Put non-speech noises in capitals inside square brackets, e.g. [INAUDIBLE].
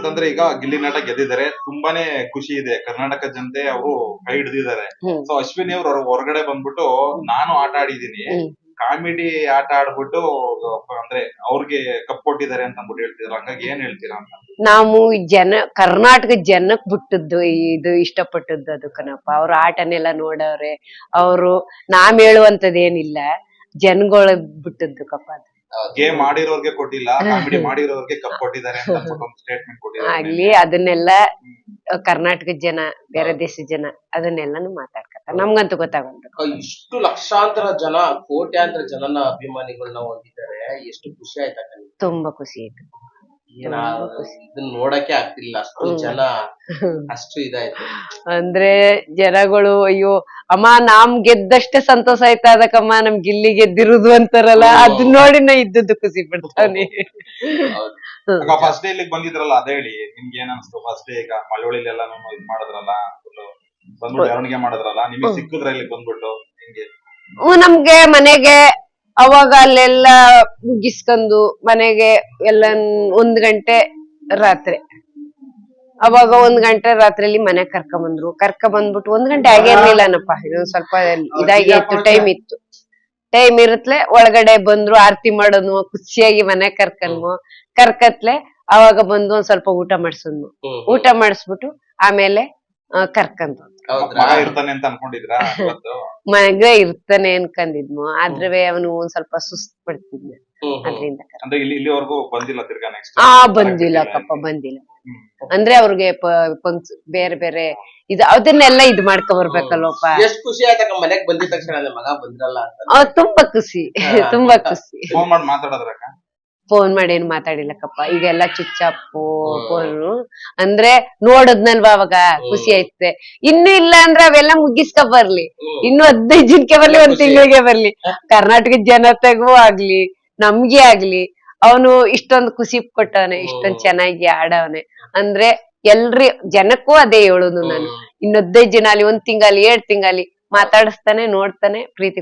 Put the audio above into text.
ಅಂತಂದ್ರೆ ಈಗ ಗಿಲ್ಲಿ ನಾಟ ಗೆದ್ದಿದ್ದಾರೆ. ತುಂಬಾನೇ ಖುಷಿ ಇದೆ. ಕರ್ನಾಟಕ ಜನತೆ ಅವರು ಕೈ ಹಿಡಿದಿದ್ದಾರೆ. ಹ್ಮ್. ಸೊ ಅಶ್ವಿನಿ ಅವ್ರು ಹೊರಗಡೆ ಬಂದ್ಬಿಟ್ಟು ನಾನು ಆಟ ಆಡಿದೀನಿ ಕಾಮಿಡಿ ಆಟ ಆಡ್ಬಿಟ್ಟು ಅಂದ್ರೆ ಅವ್ರಿಗೆ ಕಪ್ ಕೊಟ್ಟಿದ್ದಾರೆ ಅಂತ ಅಂದ್ಬಿಟ್ಟು ಹೇಳ್ತಿದ್ರು ಹಂಗಾಗಿ ಏನ್ ಹೇಳ್ತೀರಾ? ಅಂತ ನಾವು ಜನ ಕರ್ನಾಟಕ ಜನಕ್ ಬಿಟ್ಟದ್ದು ಇದು ಇಷ್ಟಪಟ್ಟದ್ದು ಅದು ಕಣಪ್ಪ. ಅವ್ರ ಆಟನೆಲ್ಲ ನೋಡವ್ರೆ. ಅವರು ನಾವ್ ಹೇಳುವಂತದ್ದೇನಿಲ್ಲ ಜನಗಳ ಬಿಟ್ಟದ್ದು ಕಪ್ಪ ಅದು. ಗೇಮ್ ಆಡಿರೋರ್ಗೆ ಕೊಟ್ಟಿಲ್ಲ [LAUGHS] ಕಾಮಿಡಿ ಮಾಡಿರೋರ್ಗೆ ಕಪ್ ಕೊಟ್ಟಿದ್ದಾರೆ ಅಂತ [LAUGHS] ಒಂದು ಸ್ಟೇಟ್ಮೆಂಟ್ ಕೊಟ್ಟಿದ್ದಾರೆ. ಆಗ್ಲಿ ಅದನ್ನೆಲ್ಲ ಕರ್ನಾಟಕದ ಜನ ಬೇರೆ ದೇಶದ ಜನ ಅದನ್ನೆಲ್ಲಾನು ಮಾತಾಡ್ಕತ್ತ ನಮ್ಗಂತೂ ಗೊತ್ತಾಗಲ್ಲ ಇಷ್ಟು ಲಕ್ಷಾಂತರ ಜನ ಕೋಟ್ಯಾಂತರ ಜನನ ಅಭಿಮಾನಿಗಳನ್ನ ಹೊಂದಿದ್ದಾರೆ ಎಷ್ಟು ಖುಷಿ ಆಯ್ತಾ? ತುಂಬಾ ಖುಷಿ ಆಯ್ತು. ನೋಡಕ್ಕೆ ಆಗ್ತಿಲ್ಲ. ಅಷ್ಟು ಜನ ಅಷ್ಟು ಇದಾಯ್ತು. ಅಂದ್ರೆ ಜನಗಳು ಅಯ್ಯೋ ಅಮ್ಮ ನಾಮ್ ಗೆದ್ದಷ್ಟೇ ಸಂತೋಷ ಆಯ್ತಾ ಅದಕ್ಕಮ್ಮ ನಮ್ ಗಿಲ್ಲಿ ಗೆದ್ದಿರುದು ಅಂತಾರಲ್ಲ ಅದ್ ನೋಡಿ ನಾ ಇದ್ದದ್ದು ಖುಷಿ ಪಡ್ತಾನೆ. ಫಸ್ಟ್ ಡೇ ಇಲ್ಲಿಗೆ ಬಂದಿದ್ರಲ್ಲ ಅದೇ ಹೇಳಿ ನಿಮ್ಗೆ ಏನ್ ಅನ್ಸ್ತು ಫಸ್ಟ್ ಡೇ ಈಗ? ಮಳವಳ್ಳಿಲೆಲ್ಲ ಇದ್ ಮಾಡಿದ್ರಲ್ಲ ಬಂದ್ಬಿಟ್ಟು ಮೆರವಣಿಗೆ ಮಾಡಿದ್ರಲ್ಲ ನಿಮಗೆ ಸಿಕ್ಕಿದ್ರ ಇಲ್ಲಿ ಬಂದ್ಬಿಟ್ಟು ಹ್ಮ್, ನಮ್ಗೆ ಮನೆಗೆ ಅವಾಗ ಅಲ್ಲೆಲ್ಲ ಮುಗಿಸ್ಕೊಂಡು ಮನೆಗೆ ಎಲ್ಲ ಒಂದ್ ಗಂಟೆ ರಾತ್ರಿ. ಅವಾಗ ಒಂದ್ ಗಂಟೆ ರಾತ್ರಿಲಿ ಮನೆ ಕರ್ಕ ಬಂದ್ರು ಕರ್ಕ ಬಂದ್ಬಿಟ್ಟು ಒಂದ್ ಗಂಟೆ ಆಗಿರ್ಲಿಲ್ಲನಪ್ಪ ಇದು ಸ್ವಲ್ಪ ಇದಾಗಿ ಇತ್ತು ಟೈಮ್ ಇತ್ತು. ಟೈಮ್ ಇರತ್ಲೆ ಒಳಗಡೆ ಬಂದ್ರು ಆರತಿ ಮಾಡೋನು ಖುಷಿಯಾಗಿ ಮನೆ ಕರ್ಕಂಡು ಕರ್ಕತ್ಲೆ ಅವಾಗ ಬಂದು ಒಂದ್ ಸ್ವಲ್ಪ ಊಟ ಮಾಡ್ಸೋನು ಊಟ ಮಾಡಿಸ್ಬಿಟ್ಟು ಆಮೇಲೆ ಮಗ ಇರ್ತಾನೆ ಅಂತ ಅನ್ಕೊಂಡಿದ್ರಾ ಇವತ್ತು? ಮಗ ಇರ್ತಾನೆ ಅನ್ಕೊಂಡಿದ್ನು ಆದ್ರೆ ಅವನು ಒಂದ್ ಸ್ವಲ್ಪ ಸುಸ್ತ್ ಪಡ್ತಿದ್ನ. ಅದ್ರಿಂದ ಅಂದ್ರೆ ಇಲ್ಲಿ ಇಲ್ಲಿವರೆಗೂ ಬಂದಿಲ್ಲ ತಿರ್ಗಾ ನೆಕ್ಸ್ಟ್ ಆ ಬಂದಿಲ್ಲ ಕಪ್ಪ ಬಂದಿಲ್ಲ. ಅಂದ್ರೆ ಅವ್ರಿಗೆ ಬೇರೆ ಬೇರೆ ಇದು ಅದನ್ನೆಲ್ಲ ಇದ್ ಮಾಡ್ಕೊ ಬರ್ಬೇಕಲ್ವಪ್ಪ ಎಷ್ಟ್ ಖುಷಿ ಆಯ್ತಕ್ಕ ಮನೆಗ್ ಬಂದಿದ ತಕ್ಷಣ ನನ್ ಮಗ ಬಂದ್ರಲ್ಲ ಅಂತ. ಅವ್ ತುಂಬಾ ಖುಷಿ. ತುಂಬಾ ಖುಷಿ. ಫೋನ್ ಮಾಡಿ ಮಾತಾಡೋದ್ರಕ್ಕ? ಫೋನ್ ಮಾಡಿ ಏನ್ ಮಾತಾಡಿಲ್ಲಕ್ಕಪ್ಪ? ಈಗೆಲ್ಲ ಚುಚ್ಚಪ್ಪು ಫೋನು ಅಂದ್ರೆ ನೋಡದ್ನಲ್ವಾ ಅವಾಗ? ಖುಷಿ ಆಯ್ತದೆ. ಇನ್ನು ಇಲ್ಲ ಅಂದ್ರೆ ಅವೆಲ್ಲ ಮುಗಿಸ್ಕ ಬರ್ಲಿ. ಇನ್ನು ಹದಿನೈದು ಜನಕ್ಕೆ ಬರ್ಲಿ ಒಂದ್ ತಿಂಗಳಿಗೆ ಬರ್ಲಿ. ಕರ್ನಾಟಕ ಜನತೆಗೂ ಆಗ್ಲಿ ನಮ್ಗೆ ಆಗ್ಲಿ ಅವನು ಇಷ್ಟೊಂದು ಖುಷಿ ಕೊಟ್ಟವನೆ ಇಷ್ಟೊಂದ್ ಚೆನ್ನಾಗಿ ಆಡವನೆ. ಅಂದ್ರೆ ಎಲ್ರಿ ಜನಕ್ಕೂ ಅದೇ ಹೇಳುದು ನಾನು. ಇನ್ನು ಹದಿನೈದು ಜನ ಅಲ್ಲಿ ಒಂದ್ ತಿಂಗಲ್ಲಿ ಎರಡ್ ತಿಂಗಲ್ಲಿ ಮಾತಾಡಿಸ್ತಾನೆ ನೋಡ್ತಾನೆ ಪ್ರೀತಿ